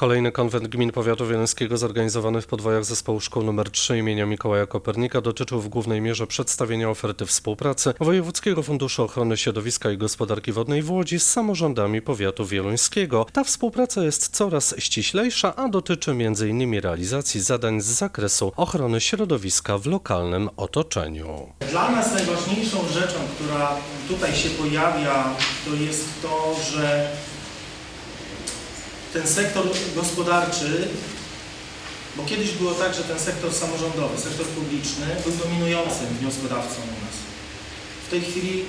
Kolejny konwent gmin powiatu wieluńskiego zorganizowany w podwojach zespołu szkół nr 3 imienia Mikołaja Kopernika dotyczył w głównej mierze przedstawienia oferty współpracy Wojewódzkiego Funduszu Ochrony Środowiska i Gospodarki Wodnej w Łodzi z samorządami powiatu wieluńskiego. Ta współpraca jest coraz ściślejsza, a dotyczy m.in. realizacji zadań z zakresu ochrony środowiska w lokalnym otoczeniu. Dla nas najważniejszą rzeczą, która tutaj się pojawia, to jest to, że ten sektor gospodarczy, bo kiedyś było tak, że ten sektor samorządowy, sektor publiczny był dominującym wnioskodawcą u nas. W tej chwili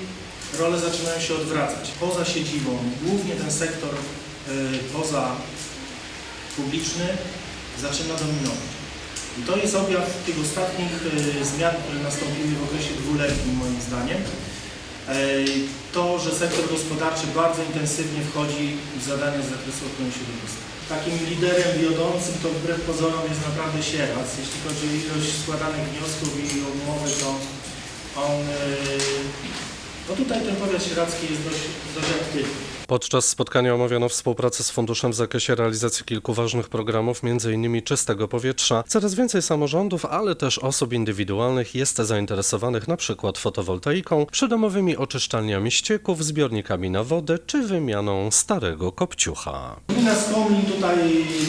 role zaczynają się odwracać. Poza siedzibą, głównie ten sektor y, poza publiczny zaczyna dominować. I to jest objaw tych ostatnich y, zmian, które nastąpiły w okresie dwuletnim moim zdaniem. E, To, że sektor gospodarczy bardzo intensywnie wchodzi w zadania z zakresu ochrony środowiska. Takim liderem wiodącym to wbrew pozorom jest naprawdę Sierac. Jeśli chodzi o ilość składanych wniosków i umowy, to on, y, no tutaj ten powiat sieradzki jest dość, dość aktywny. Podczas spotkania omawiano współpracę z funduszem w zakresie realizacji kilku ważnych programów, m.in. czystego powietrza. Coraz więcej samorządów, ale też osób indywidualnych jest zainteresowanych np. fotowoltaiką, przydomowymi oczyszczalniami ścieków, zbiornikami na wodę czy wymianą starego kopciucha. Gmina Skomlin tutaj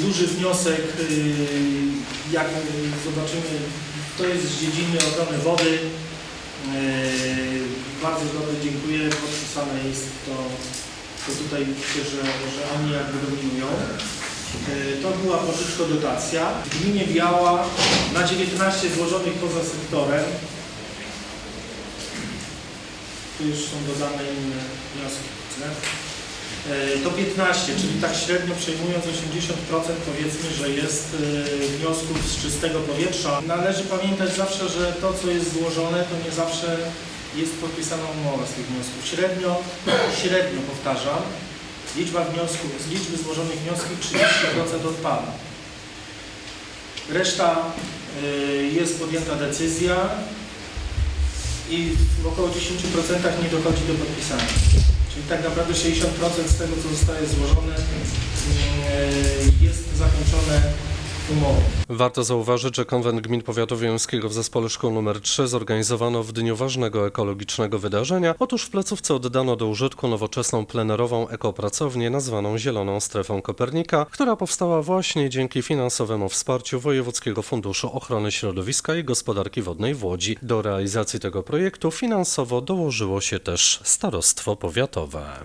duży wniosek, y, jak y, zobaczymy, to jest z dziedziny ochrony wody. Y, Bardzo dobrze dziękuję, podpisane jest to, to tutaj myślę, że, że oni jakby dominują. Y, To była pożyczko dotacja. W gminie Biała na 19 złożonych poza sektorem. Tu już są dodane inne wnioski. nie? E, To 15, czyli tak średnio przejmując 80% powiedzmy, że jest e, wniosków z czystego powietrza. Należy pamiętać zawsze, że to co jest złożone to nie zawsze jest podpisana umowa z tych wniosków. Średnio, średnio powtarzam, liczba wniosków, z liczby złożonych wniosków 30% odpada. Reszta e, jest podjęta decyzja i w około 10% nie dochodzi do podpisania. Czyli tak naprawdę 60% z tego, co zostaje złożone, umową. Warto zauważyć, że konwent gmin powiatu w zespole szkół nr 3 zorganizowano w dniu ważnego ekologicznego wydarzenia. Otóż w placówce oddano do użytku nowoczesną plenerową ekopracownię nazwaną Zieloną Strefą Kopernika, która powstała właśnie dzięki finansowemu wsparciu Wojewódzkiego Funduszu Ochrony Środowiska i Gospodarki Wodnej w Łodzi. Do realizacji tego projektu finansowo dołożyło się też Starostwo Powiatowe.